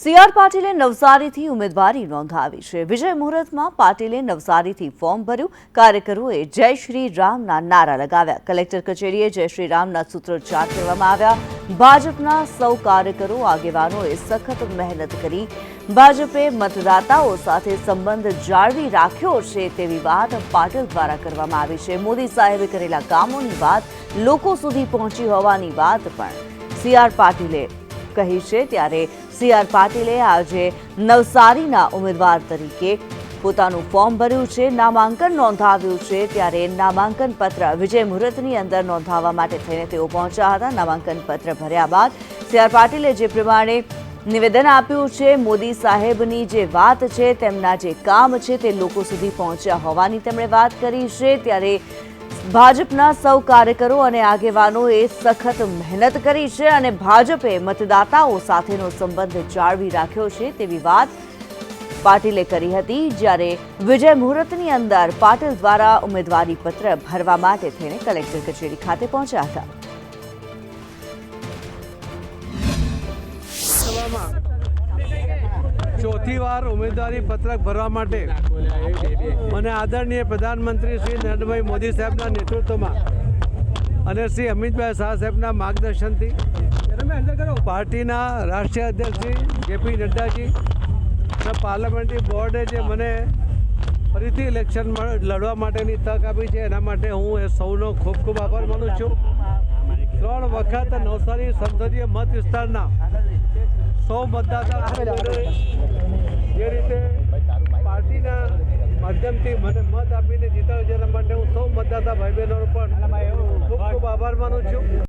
C R પાટીલે નવસારીથી ઉમેદવારી નોંધાવી છે. વિજય મુહૂર્તમાં પાટીલે નવસારીથી ફોર્મ ભર્યું. કાર્યકરોએ જય શ્રી રામના નારા લગાવ્યા. કલેક્ટર કચેરીએ જય શ્રી રામના સૂત્રોચ્ચાર કરવામાં આવ્યા. ભાજપના સૌ કાર્યકરો, આગેવાનોએ સખત મહેનત કરી. ભાજપે મતદાતાઓ સાથે સંબંધ જાળવી રાખ્યો છે તેવી વાત પાટીલ દ્વારા કરવામાં આવી છે. મોદી સાહેબે કરેલા કામોની વાત લોકો સુધી પહોંચી હોવાની વાત પણ સીઆર પાટીલે કહી છે. ત્યારે સી આર પાટીલે આજે નવસારીના ઉમેદવાર તરીકે પોતાનું ફોર્મ ભર્યું છે, નામાંકન નોંધાવ્યું છે, ત્યારે નામાંકન પત્ર વિજય મુહૂર્તની અંદર નોંધાવવા માટે થઈને તેઓ પહોંચ્યા હતા. નામાંકન પત્ર ભર્યા બાદ સી આર પાટીલે જે પ્રમાણે નિવેદન આપ્યું છે, મોદી સાહેબની જે વાત છે, તેમના જે કામ છે તે લોકો સુધી પહોંચ્યા હોવાની તેમણે વાત કરી છે. ત્યારે ભાજપના સૌ કાર્યકરો અને આગેવાનોએ સખત મહેનત કરી છે અને ભાજપે મતદાતાઓ સાથેનો સંબંધ જાળવી રાખ્યો છે તેવી વાત પાટીલે કરી હતી, જ્યારે વિજય મુહૂર્તની અંદર પાટીલ દ્વારા ઉમેદવારી પત્ર ભરવા માટે થઈને કલેક્ટર કચેરી ખાતે પહોંચ્યા હતા. ચોથી વાર ઉમેદવારી પત્રક ભરવા માટે મને આદરણીય પ્રધાનમંત્રી શ્રી નરેન્દ્રભાઈ મોદી સાહેબના નેતૃત્વમાં અને શ્રી અમિતભાઈ શાહ સાહેબના માર્ગદર્શનથી પાર્ટીના રાષ્ટ્રીય અધ્યક્ષ શ્રી જેપી નડ્ડાજી અને પાર્લામેન્ટરી બોર્ડે જે મને ફરીથી ઇલેક્શન લડવા માટેની તક આપી છે, એના માટે હું એ સૌનો ખૂબ ખૂબ આભાર માનું છું. ત્રણ વખત નવસારી સંસદીય મત વિસ્તારના સૌ મતદાતા જે રીતે પાર્ટીના માધ્યમથી મને મત આપીને જીતાડ્યો એના માટે હું સૌ મતદાતા ભાઈ બહેનોનો પણ ખૂબ ખૂબ આભાર માનું છું.